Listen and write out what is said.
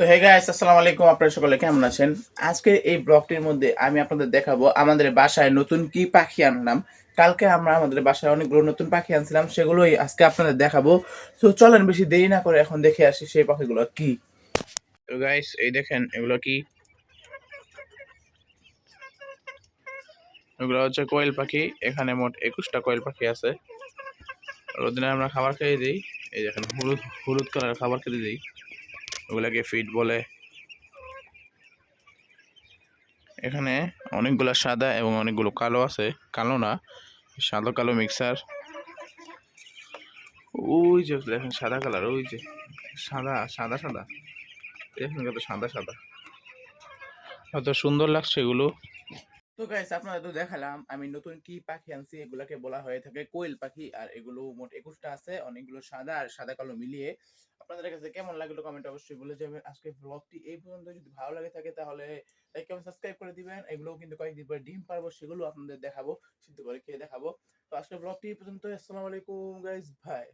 তো hey guys আসসালামু আলাইকুম। আপনারা সকলে কেমন আছেন? আজকে এই ব্লগটির মধ্যে আমি আপনাদের দেখাবো আমাদের বাসায় নতুন কি পাখি আনলাম। কালকে আমরা আমাদের বাসায় অনেকগুলো নতুন পাখি আনছিলাম, সেগুলোই আজকে আপনাদের দেখাবো। তো, চলেন বেশি দেরি না করে এখন দেখে আসি সেই পাখিগুলো কি। তো গাইস এই দেখেন, এগুলো কি? এগুলো হচ্ছে কোয়েল পাখি। এখানে মোট একুশটা কোয়েল পাখি আছে। রোদিনে আমরা খাবার খেয়ে দিই। এই দেখেন, হলুদ হলুদ কালার খাবার খেতে দিই। ওগুলাকে ফিড বলে। এখানে অনেকগুলো সাদা এবং অনেকগুলো কালো আছে। কালো না, সাদা কালো মিক্সার ওই যে দেখেন সাদা কালার ওই যে সাদা সাদা সাদা। দেখেন কত সাদা সাদা। কত সুন্দর লাগছে এগুলো। তো গাইস আপনাদের তো দেখালাম, আমি নতুন কি পাখি আনছি, এগুলাকে বলা হয়ে থাকে কোয়েল পাখি, আর এগুলো মোট একুশটা আছে, অনেকগুলো সাদা আর সাদা কালো মিলিয়ে আপনাদের কাছে কেমন লাগল কমেন্ট অবশ্যই বলে যাবেন। আজকে ব্লগটি এই পর্যন্ত। যদি ভালো লাগে থাকে তাহলে লাইক কমেন্ট সাবস্ক্রাইব করে দিবেন। এগুলোও কিন্তু কয়েকদিন পরে ডিম পারব, সেগুলো আপনাদের দেখাবো, সিদ্ধ করে খেয়ে দেখাবো। তো আজকে ব্লগটি এই পর্যন্ত আসসালামু আলাইকুম গাইজ ভাই